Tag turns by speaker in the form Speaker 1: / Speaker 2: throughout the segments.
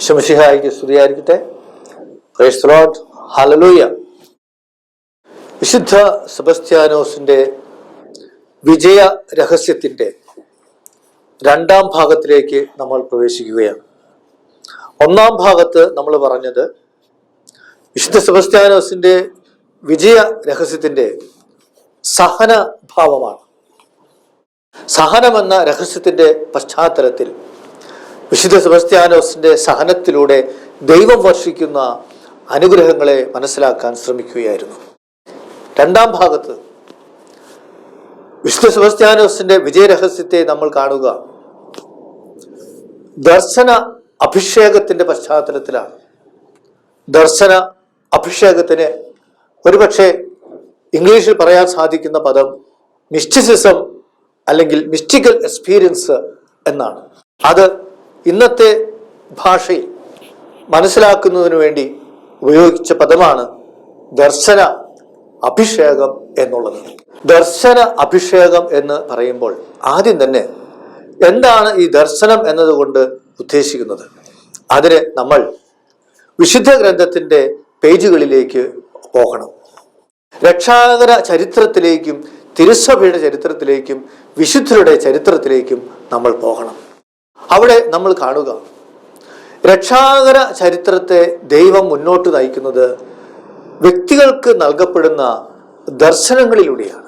Speaker 1: ശമശിഹായിക്ക് സ്തുതിയായിരിക്കട്ടെ. പ്രൈസ് ഹലലൂയ വിശുദ്ധ സെബസ്ത്യാനോസിന്റെ വിജയ രഹസ്യത്തിന്റെ രണ്ടാം ഭാഗത്തിലേക്ക് നമ്മൾ പ്രവേശിക്കുകയാണ്. ഒന്നാം ഭാഗത്ത് നമ്മൾ പറഞ്ഞത് വിശുദ്ധ സെബസ്ത്യാനോസിന്റെ വിജയ രഹസ്യത്തിന്റെ സഹന ഭാവമാണ് സഹനമെന്ന രഹസ്യത്തിന്റെ പശ്ചാത്തലത്തിൽ വിശുദ്ധ സെബസ്ത്യാനോസിന്റെ സഹനത്തിലൂടെ ദൈവം വർഷിക്കുന്ന അനുഗ്രഹങ്ങളെ മനസ്സിലാക്കാൻ ശ്രമിക്കുകയായിരുന്നു. രണ്ടാം ഭാഗത്ത് വിശുദ്ധ സെബസ്ത്യാനോസിന്റെ വിജയരഹസ്യത്തെ നമ്മൾ കാണുക. ദർശന അഭിഷേകത്തിന്റെ പശ്ചാത്തലത്തിലാണ്. ദർശന അഭിഷേകത്തിന് ഒരുപക്ഷെ ഇംഗ്ലീഷിൽ പറയാൻ സാധിക്കുന്ന പദം മിസ്റ്റിസിസം അല്ലെങ്കിൽ മിസ്റ്റിക്കൽ എക്സ്പീരിയൻസ് എന്നാണ്. അത് ഇന്നത്തെ ഭാഷയിൽ മനസ്സിലാക്കുന്നതിന് വേണ്ടി ഉപയോഗിച്ച പദമാണ് ദർശന അഭിഷേകം എന്നുള്ളത്. ദർശന അഭിഷേകം എന്ന് പറയുമ്പോൾ ആദ്യം തന്നെ എന്താണ് ഈ ദർശനം എന്നതുകൊണ്ട് ഉദ്ദേശിക്കുന്നത്? അതിന് നമ്മൾ വിശുദ്ധ ഗ്രന്ഥത്തിന്റെ പേജുകളിലേക്ക് പോകണം. രക്ഷാകര ചരിത്രത്തിലേക്കും തിരുസഭയുടെ ചരിത്രത്തിലേക്കും വിശുദ്ധരുടെ ചരിത്രത്തിലേക്കും നമ്മൾ പോകണം. അവിടെ നമ്മൾ കാണുക. രക്ഷാകര ചരിത്രത്തെ ദൈവം മുന്നോട്ട് നയിക്കുന്നത് വ്യക്തികൾക്ക് നൽകപ്പെടുന്ന ദർശനങ്ങളിലൂടെയാണ്.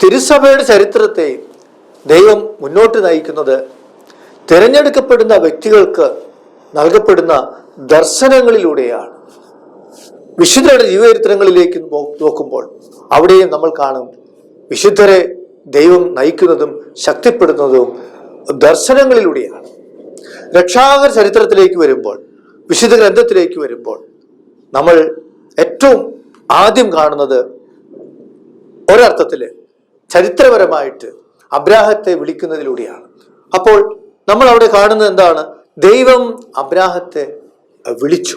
Speaker 1: തിരുസഭയുടെ ചരിത്രത്തെ ദൈവം മുന്നോട്ട് നയിക്കുന്നത് തിരഞ്ഞെടുക്കപ്പെടുന്ന വ്യക്തികൾക്ക് നൽകപ്പെടുന്ന ദർശനങ്ങളിലൂടെയാണ്. വിശുദ്ധരുടെ ജീവചരിത്രങ്ങളിലേക്ക് നോക്കുമ്പോൾ അവിടെയും നമ്മൾ കാണും വിശുദ്ധരെ ദൈവം നയിക്കുന്നതും ശക്തിപ്പെടുന്നതും ദർശനങ്ങളിലൂടെയാണ്. രക്ഷാകര ചരിത്രത്തിലേക്ക് വരുമ്പോൾ വിശുദ്ധ ഗ്രന്ഥത്തിലേക്ക് വരുമ്പോൾ നമ്മൾ ഏറ്റവും ആദ്യം കാണുന്നത് ഒരർത്ഥത്തിൽ ചരിത്രപരമായിട്ട് അബ്രാഹത്തെ വിളിക്കുന്നതിലൂടെയാണ്. അപ്പോൾ നമ്മൾ അവിടെ കാണുന്നത് എന്താണ്? ദൈവം അബ്രാഹത്തെ വിളിച്ചു.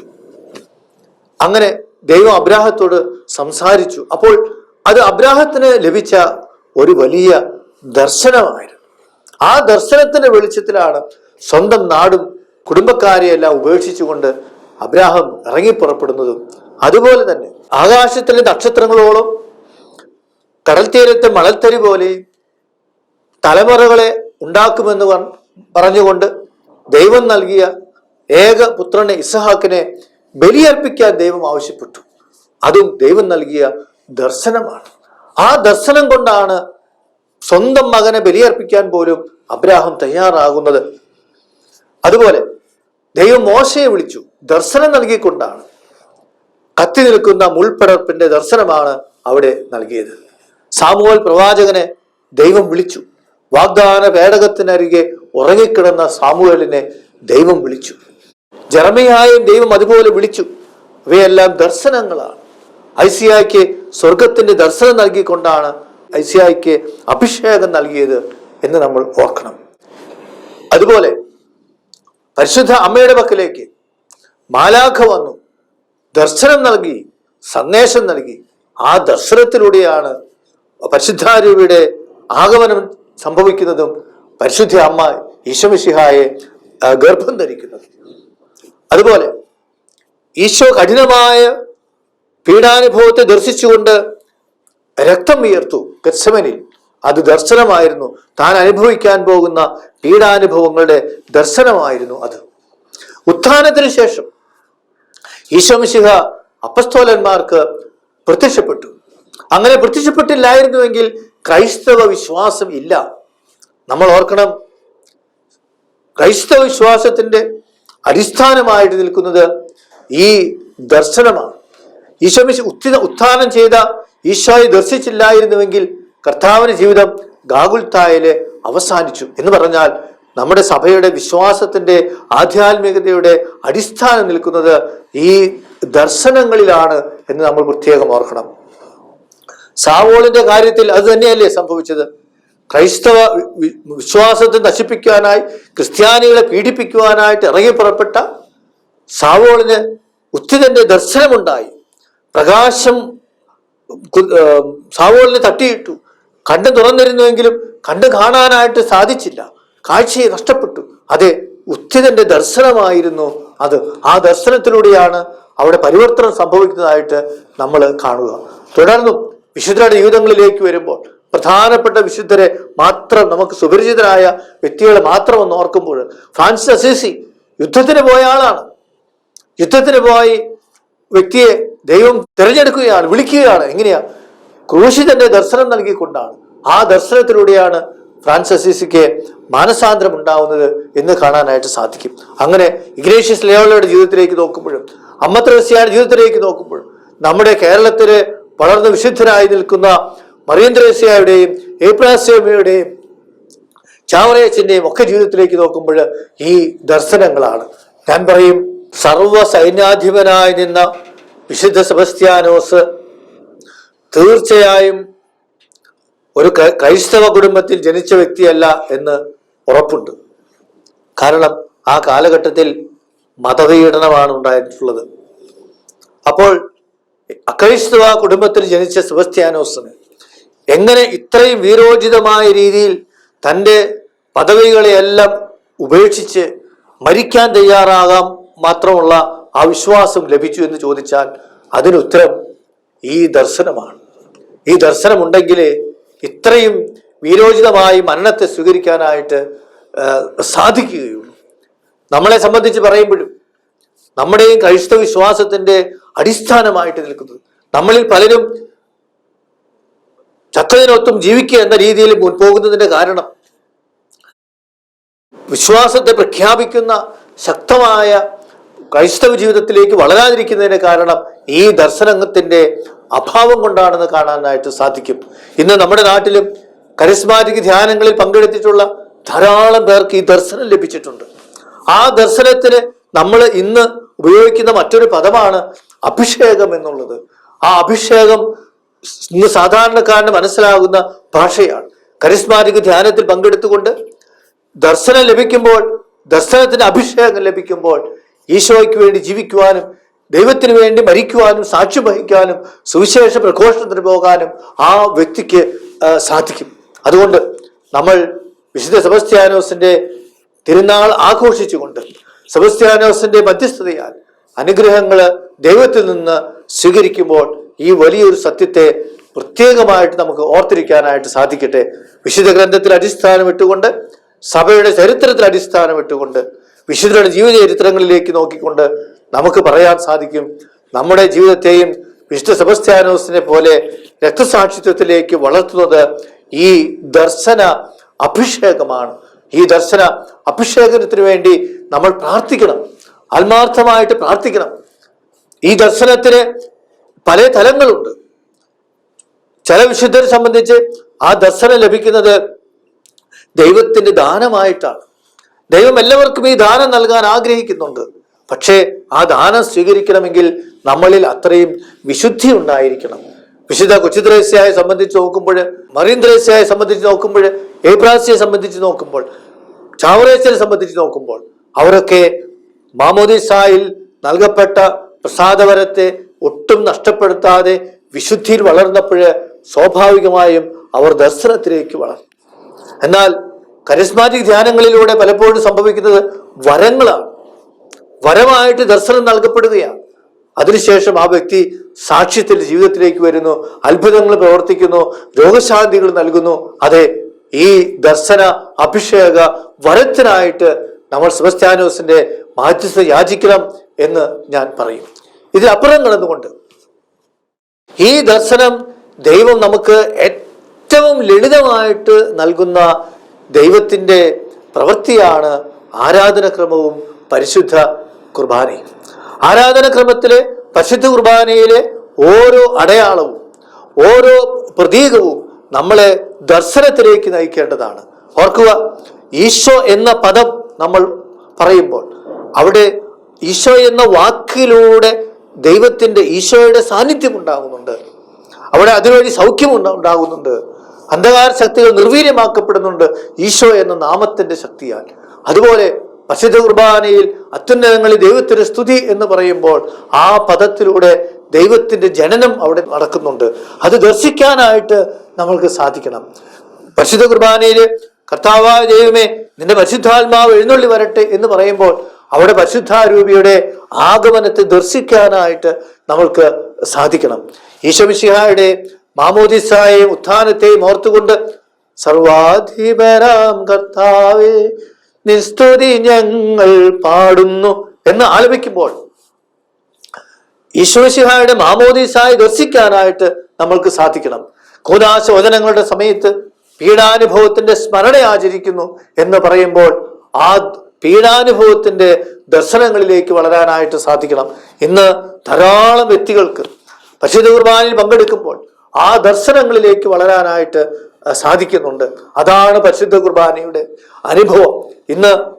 Speaker 1: അങ്ങനെ ദൈവം അബ്രാഹത്തോട് സംസാരിച്ചു. അപ്പോൾ അത് അബ്രാഹത്തിന് ലഭിച്ച ഒരു വലിയ ദർശനമായിരുന്നു. ആ ദർശനത്തിന്റെ വെളിച്ചത്തിലാണ് സ്വന്തം നാടും കുടുംബക്കാരെയെല്ലാം ഉപേക്ഷിച്ചുകൊണ്ട് അബ്രാഹം ഇറങ്ങി പുറപ്പെടുന്നതും. അതുപോലെ തന്നെ ആകാശത്തിലെ നക്ഷത്രങ്ങളോളം കടൽ തീരത്തെ മണൽത്തരി പോലെയും തലമുറകളെ ഉണ്ടാക്കുമെന്ന് പറഞ്ഞുകൊണ്ട് ദൈവം നൽകിയ ഏക പുത്രനെ ഇസഹാക്കിനെ ബലിയർപ്പിക്കാൻ ദൈവം ആവശ്യപ്പെട്ടു. അതും ദൈവം നൽകിയ ദർശനമാണ്. ആ ദർശനം കൊണ്ടാണ് സ്വന്തം മകനെ ബലിയർപ്പിക്കാൻ പോലും അബ്രാഹം തയ്യാറാകുന്നത്. അതുപോലെ ദൈവം മോശയെ വിളിച്ചു. ദർശനം നൽകിക്കൊണ്ടാണ്. കത്തി നിൽക്കുന്ന മുൾപ്പടർപ്പിന്റെ ദർശനമാണ് അവിടെ നൽകിയത്. സാമുവൽ പ്രവാചകനെ ദൈവം വിളിച്ചു. വാഗ്ദാന പേടകത്തിനരികെ ഉറങ്ങിക്കിടന്ന സാമുവലിനെ ദൈവം വിളിച്ചു. ജർമ്മയായും ദൈവം അതുപോലെ വിളിച്ചു. ഇവയെല്ലാം ദർശനങ്ങളാണ്. ഐസിയായ്ക്ക് സ്വർഗത്തിന്റെ ദർശനം നൽകിക്കൊണ്ടാണ് ഐസിയായ്ക്ക് അഭിഷേകം നൽകിയത് എന്ന് നമ്മൾ ഓർക്കണം. അതുപോലെ പരിശുദ്ധ അമ്മയുടെ പക്കലേക്ക് മാലാഖ വന്നു ദർശനം നൽകി സന്ദേശം നൽകി. ആ ദർശനത്തിലൂടെയാണ് പരിശുദ്ധാരൂപിയുടെ ആഗമനം സംഭവിക്കുന്നതും പരിശുദ്ധ അമ്മ ഈശോമിശിഹായെ ഗർഭം ധരിക്കുന്നത്. അതുപോലെ ഈശോ കഠിനമായ പീഡാനുഭവത്തെ ദർശിച്ചുകൊണ്ട് രക്തം വിയർത്തു ഗത്സമനിൽ അത് ദർശനമായിരുന്നു. താൻ അനുഭവിക്കാൻ പോകുന്ന പീഡാനുഭവങ്ങളുടെ ദർശനമായിരുന്നു അത്. ഉത്ഥാനത്തിന് ശേഷം ഈശോമിശിഹ അപ്പസ്തോലന്മാർക്ക് പ്രത്യക്ഷപ്പെട്ടു. അങ്ങനെ പ്രത്യക്ഷപ്പെട്ടില്ലായിരുന്നുവെങ്കിൽ ക്രൈസ്തവ വിശ്വാസം ഇല്ല. നമ്മൾ ഓർക്കണം ക്രൈസ്തവ വിശ്വാസത്തിന്റെ അടിസ്ഥാനമായിട്ട് നിൽക്കുന്നത് ഈ ദർശനമാണ്. ഈശോമിശ് ഉത്ഥാനം ചെയ്ത ഈശോയെ ദർശിച്ചില്ലായിരുന്നുവെങ്കിൽ കർത്താവിന് ജീവിതം ഗാഗുൽത്തായിൽ അവസാനിച്ചു. എന്ന് പറഞ്ഞാൽ നമ്മുടെ സഭയുടെ വിശ്വാസത്തിന്റെ ആധ്യാത്മികതയുടെ അടിസ്ഥാനം നിൽക്കുന്നത് ഈ ദർശനങ്ങളിലാണ് എന്ന് നമ്മൾ പ്രത്യേകം ഓർക്കണം. സാവോളിന്റെ കാര്യത്തിൽ അത് തന്നെയല്ലേ സംഭവിച്ചത്? ക്രൈസ്തവ വിശ്വാസത്തെ നശിപ്പിക്കുവാനായി ക്രിസ്ത്യാനികളെ പീഡിപ്പിക്കുവാനായിട്ട് ഇറങ്ങി പുറപ്പെട്ട സാവോളിന് ഉത്തിതന്റെ ദർശനമുണ്ടായി. പ്രകാശം സാവോളിനെ തട്ടിയിട്ടു. കണ്ണ് തുറന്നിരുന്നുവെങ്കിലും കണ്ണ് കാണാനായിട്ട് സാധിച്ചില്ല. കാഴ്ചയെ നഷ്ടപ്പെട്ടു. അതെ ഉത്തിതന്റെ ദർശനമായിരുന്നു അത്. ആ ദർശനത്തിലൂടെയാണ് അവിടെ പരിവർത്തനം സംഭവിക്കുന്നതായിട്ട് നമ്മൾ കാണുക. തുടർന്നും വിശുദ്ധരുടെ ജീവിതങ്ങളിലേക്ക് വരുമ്പോൾ പ്രധാനപ്പെട്ട വിശുദ്ധരെ മാത്രം നമുക്ക് സുപരിചിതരായ വ്യക്തികളെ മാത്രം ഒന്ന് ഓർക്കുമ്പോൾ ഫ്രാൻസിസ് അസീസി യുദ്ധത്തിന് പോയ ആളാണ്. യുദ്ധത്തിന് പോയി വ്യക്തിയെ ദൈവം തിരഞ്ഞെടുക്കുകയാണ് വിളിക്കുകയാണ്. എങ്ങനെയാ? ക്രൂശിതന്റെ ദർശനം നൽകിക്കൊണ്ടാണ്. ആ ദർശനത്തിലൂടെയാണ് ഫ്രാൻസിസിക്ക് മാനസാന്തരം ഉണ്ടാവുന്നത് എന്ന് കാണാനായിട്ട് സാധിക്കും. അങ്ങനെ ഇഗ്നേഷ്യസ് ലേവലയുടെ ജീവിതത്തിലേക്ക് നോക്കുമ്പോഴും അമ്മത്രേസ്യയുടെ ജീവിതത്തിലേക്ക് നോക്കുമ്പോഴും നമ്മുടെ കേരളത്തിൽ വളർന്ന് വിശുദ്ധരായി നിൽക്കുന്ന മറിയന്ത്രേസ്യയുടെയും ഏപ്രാസ്യമയുടെയും ചാവറയച്ചന്റെയും ഒക്കെ ജീവിതത്തിലേക്ക് നോക്കുമ്പോൾ ഈ ദർശനങ്ങളാണ്. ഞാൻ പറയും സർവ സൈന്യാധിപനായി നിന്ന വിശുദ്ധ സെബസ്ത്യാനോസ് തീർച്ചയായും ഒരു ക്രൈ- ക്രൈസ്തവ കുടുംബത്തിൽ ജനിച്ച വ്യക്തിയല്ല എന്ന് ഉറപ്പുണ്ട്. കാരണം ആ കാലഘട്ടത്തിൽ മതപീഡനമാണ് ഉണ്ടായിട്ടുള്ളത്. അപ്പോൾ അക്രൈസ്തവ കുടുംബത്തിൽ ജനിച്ച സെബസ്ത്യാനോസിന് എങ്ങനെ ഇത്രയും വീരോചിതമായ രീതിയിൽ തന്റെ പദവികളെയെല്ലാം ഉപേക്ഷിച്ച് മരിക്കാൻ തയ്യാറാകാൻ മാത്രമുള്ള ആ വിശ്വാസം ലഭിച്ചു എന്ന് ചോദിച്ചാൽ അതിനുത്തരം ഈ ദർശനമാണ്. ഈ ദർശനമുണ്ടെങ്കിൽ ഇത്രയും വീരോചിതമായി മരണത്തെ സ്വീകരിക്കാനായിട്ട് സാധിക്കുകയുള്ളൂ. നമ്മളെ സംബന്ധിച്ച് പറയുമ്പോഴും നമ്മുടെയും ക്രൈസ്തവ വിശ്വാസത്തിന്റെ അടിസ്ഥാനമായിട്ട് നിൽക്കുന്നത് നമ്മളിൽ പലരും ചത്തതിനൊത്തും ജീവിക്കുക എന്ന രീതിയിൽ മുൻപോകുന്നതിന്റെ കാരണം വിശ്വാസത്തെ പ്രഖ്യാപിക്കുന്ന ശക്തമായ ക്രൈസ്തവ ജീവിതത്തിലേക്ക് വളരാതിരിക്കുന്നതിന് കാരണം ഈ ദർശനത്തിന്റെ അഭാവം കൊണ്ടാണെന്ന് കാണാനായിട്ട് സാധിക്കും. ഇന്ന് നമ്മുടെ നാട്ടിലും കരിസ്മാറ്റിക് ധ്യാനങ്ങളിൽ പങ്കെടുത്തിട്ടുള്ള ധാരാളം പേർക്ക് ഈ ദർശനം ലഭിച്ചിട്ടുണ്ട്. ആ ദർശനത്തിന് നമ്മൾ ഇന്ന് ഉപയോഗിക്കുന്ന മറ്റൊരു പദമാണ് അഭിഷേകം എന്നുള്ളത്. ആ അഭിഷേകം ഇന്ന് സാധാരണക്കാരന് മനസ്സിലാകുന്ന ഭാഷയാണ്. കരിസ്മാറ്റിക് ധ്യാനത്തിൽ പങ്കെടുത്തുകൊണ്ട് ദർശനം ലഭിക്കുമ്പോൾ ദർശനത്തിന് അഭിഷേകം ലഭിക്കുമ്പോൾ ഈശോയ്ക്ക് വേണ്ടി ജീവിക്കുവാനും ദൈവത്തിന് വേണ്ടി മരിക്കുവാനും സാക്ഷ്യം വഹിക്കാനും സുവിശേഷ പ്രഘോഷണത്തിന് പോകാനും ആ വ്യക്തിക്ക് സാധിക്കും. അതുകൊണ്ട് നമ്മൾ വിശുദ്ധ സെബസ്ത്യാനോസിന്റെ തിരുനാൾ ആഘോഷിച്ചുകൊണ്ട് സെബസ്ത്യാനോസിന്റെ മധ്യസ്ഥതയാൽ അനുഗ്രഹങ്ങൾ ദൈവത്തിൽ നിന്ന് സ്വീകരിക്കുമ്പോൾ ഈ വലിയൊരു സത്യത്തെ പ്രത്യേകമായിട്ട് നമുക്ക് ഓർത്തിരിക്കാനായിട്ട് സാധിക്കട്ടെ. വിശുദ്ധ ഗ്രന്ഥത്തിൽ അടിസ്ഥാനം ഇട്ടുകൊണ്ട് സഭയുടെ ചരിത്രത്തിൽ അടിസ്ഥാനം ഇട്ടുകൊണ്ട് വിശുദ്ധരുടെ ജീവിത ചരിത്രങ്ങളിലേക്ക് നോക്കിക്കൊണ്ട് നമുക്ക് പറയാൻ സാധിക്കും. നമ്മുടെ ജീവിതത്തെയും വിശുദ്ധ സെബസ്ത്യാനോസിനെ പോലെ രക്തസാക്ഷിത്വത്തിലേക്ക് വളർത്തുന്നത് ഈ ദർശന അഭിഷേകമാണ്. ഈ ദർശന അഭിഷേകത്തിന് വേണ്ടി നമ്മൾ പ്രാർത്ഥിക്കണം. ആത്മാർത്ഥമായിട്ട് പ്രാർത്ഥിക്കണം. ഈ ദർശനത്തിന് പല തലങ്ങളുണ്ട്. ചില വിശുദ്ധരെ സംബന്ധിച്ച് ആ ദർശനം ലഭിക്കുന്നത് ദൈവത്തിന്റെ ദാനമായിട്ടാണ്. ദൈവം എല്ലാവർക്കും ഈ ദാനം നൽകാൻ ആഗ്രഹിക്കുന്നുണ്ട്. പക്ഷേ ആ ദാനം സ്വീകരിക്കണമെങ്കിൽ നമ്മളിൽ അത്രയും വിശുദ്ധി ഉണ്ടായിരിക്കണം. വിശുദ്ധ കൊച്ചുദ്രേസ്യയെ സംബന്ധിച്ച് നോക്കുമ്പോൾ മറീന്ദ്രേസ്യയെ സംബന്ധിച്ച് നോക്കുമ്പോൾ ഏബ്രാസ്യയെ സംബന്ധിച്ച് നോക്കുമ്പോൾ ചാവറേശ്വരെ സംബന്ധിച്ച് നോക്കുമ്പോൾ അവരൊക്കെ മാമോദിസായിൽ നൽകപ്പെട്ട പ്രസാദവരത്തെ ഒട്ടും നഷ്ടപ്പെടുത്താതെ വിശുദ്ധിയിൽ വളർന്നപ്പോൾ സ്വാഭാവികമായും അവർ ദർശനത്തിലേക്ക് വളർന്നു. എന്നാൽ കരിസ്മാറ്റിക് ധ്യാനങ്ങളിലൂടെ പലപ്പോഴും സംഭവിക്കുന്നത് വരങ്ങളാണ്. വരമായിട്ട് ദർശനം നൽകപ്പെടുകയാണ്. അതിനുശേഷം ആ വ്യക്തി സാക്ഷ്യത്തിൽ ജീവിതത്തിലേക്ക് വരുന്നു അത്ഭുതങ്ങൾ പ്രവർത്തിക്കുന്നു രോഗശാന്തികൾ നൽകുന്നു. അതെ ഈ ദർശന അഭിഷേക വരത്തിനായിട്ട് നമ്മൾ സെബസ്ത്യാനോസിന്റെ മാധ്യസ്ഥ യാചിക്കണം എന്ന് ഞാൻ പറയും. ഇതിലപ്പുറം കടന്നുകൊണ്ട് ഈ ദർശനം ദൈവം നമുക്ക് ഏറ്റവും ലളിതമായിട്ട് നൽകുന്ന ദൈവത്തിന്റെ പ്രവൃത്തിയാണ് ആരാധനക്രമവും പരിശുദ്ധ കുർബാനയും ആരാധനക്രമത്തിലെ പരിശുദ്ധ കുർബാനയിലെ ഓരോ അടയാളവും ഓരോ പ്രതീകവും നമ്മളെ ദർശനത്തിലേക്ക് നയിക്കേണ്ടതാണ്. ഓർക്കുക ഈശോ എന്ന പദം നമ്മൾ പറയുമ്പോൾ അവിടെ ഈശോ എന്ന വാക്കിലൂടെ ദൈവത്തിന്റെ ഈശോയുടെ സാന്നിധ്യം ഉണ്ടാകുന്നുണ്ട്. അവിടെ അതുവഴി സൗഖ്യം ഉണ്ട- ഉണ്ടാകുന്നുണ്ട്. അന്ധകാര ശക്തികൾ നിർവീര്യമാക്കപ്പെടുന്നുണ്ട് ഈശോ എന്ന നാമത്തിന്റെ ശക്തിയാൽ. അതുപോലെ പരിശുദ്ധ കുർബാനയിൽ അത്യുന്നതങ്ങളിൽ ദൈവത്തിന്റെ സ്തുതി എന്ന് പറയുമ്പോൾ ആ പദത്തിലൂടെ ദൈവത്തിന്റെ ജനനം അവിടെ നടക്കുന്നുണ്ട്. അത് ദർശിക്കാനായിട്ട് നമ്മൾക്ക് സാധിക്കണം. പരിശുദ്ധ കുർബാനയിൽ കർത്താവായ ദൈവമേ നിന്റെ പരിശുദ്ധാത്മാവ് എഴുന്നള്ളി വരട്ടെ എന്ന് പറയുമ്പോൾ അവിടെ പരിശുദ്ധാരൂപിയുടെ ആഗമനത്തെ ദർശിക്കാനായിട്ട് നമ്മൾക്ക് സാധിക്കണം. ഈശോമിശിഹായുടെ മാമോദിസായെയും ഉത്ഥാനത്തെയും ഓർത്തുകൊണ്ട് സർവാധിപരാം കർത്താവേ നിസ്തുതി ഞങ്ങൾ പാടുന്നു എന്ന് ആലപിക്കുമ്പോൾ ഈശോശിഹായുടെ മാമോദീസായി ദർശിക്കാനായിട്ട് നമ്മൾക്ക് സാധിക്കണം. കൂതാശോചനങ്ങളുടെ സമയത്ത് പീഡാനുഭവത്തിന്റെ സ്മരണ ആചരിക്കുന്നു എന്ന് പറയുമ്പോൾ ആ പീഡാനുഭവത്തിന്റെ ദർശനങ്ങളിലേക്ക് വളരാനായിട്ട് സാധിക്കണം. ഇന്ന് ധാരാളം വ്യക്തികൾക്ക് പരിശുദ്ധ കുർബാനയിൽ പങ്കെടുക്കുമ്പോൾ ആ ദർശനങ്ങളിലേക്ക് വളരാനായിട്ട് സാധിക്കുന്നുണ്ട്. അതാണ് പരിശുദ്ധ കുർബാനയുടെ അനുഭവം. ഇന്ന്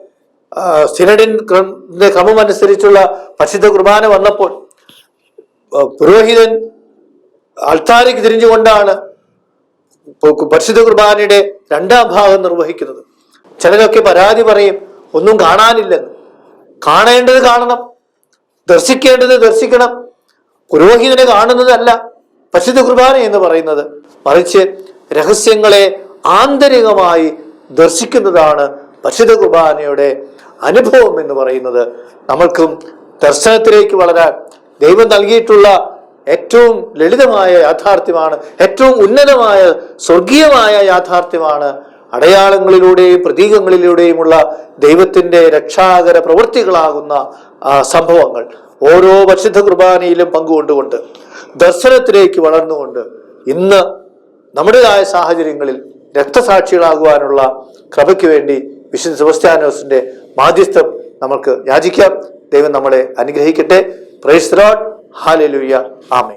Speaker 1: സിനഡിന്റെ ക്രമമനുസരിച്ചുള്ള പരിശുദ്ധ കുർബാന വന്നപ്പോൾ പുരോഹിതൻ അൾത്താരിക്ക് തിരിഞ്ഞുകൊണ്ടാണ് പരിശുദ്ധ കുർബാനയുടെ രണ്ടാം ഭാഗം നിർവഹിക്കുന്നത്. ചിലരൊക്കെ പരാതി പറയും ഒന്നും കാണാനില്ലെന്ന്. കാണേണ്ടത് കാണണം. ദർശിക്കേണ്ടത് ദർശിക്കണം. പുരോഹിതനെ കാണുന്നതല്ല. പരിശുദ്ധ കുർബാന എന്ന് പറയുന്നത് മറിച്ച് രഹസ്യങ്ങളെ ആന്തരികമായി ദർശിക്കുന്നതാണ് പരിശുദ്ധ കുർബാനയുടെ അനുഭവം എന്ന് പറയുന്നത്. നമ്മൾക്കും ദർശനത്തിലേക്ക് വളരാൻ ദൈവം നൽകിയിട്ടുള്ള ഏറ്റവും ലളിതമായ യാഥാർത്ഥ്യമാണ് ഏറ്റവും ഉന്നതമായ സ്വർഗീയമായ യാഥാർത്ഥ്യമാണ് അടയാളങ്ങളിലൂടെയും പ്രതീകങ്ങളിലൂടെയുമുള്ള ദൈവത്തിന്റെ രക്ഷാകര പ്രവൃത്തികളാകുന്ന സംഭവങ്ങൾ. ഓരോ പരിശുദ്ധ കുർബാനയിലും പങ്കുകൊണ്ടുകൊണ്ട് ദർശനത്തിലേക്ക് വളർന്നുകൊണ്ട് ഇന്ന് നമ്മുടേതായ സാഹചര്യങ്ങളിൽ രക്തസാക്ഷികളാകുവാനുള്ള കൃപയ്ക്ക് വേണ്ടി വിശുദ്ധ സെബസ്ത്യാനോസിന്റെ മാധ്യസ്ഥം നമ്മൾക്ക് യാചിക്കാം. ദൈവം നമ്മളെ അനുഗ്രഹിക്കട്ടെ. പ്രൈസ് ഹാലലുയ്യ ആമേ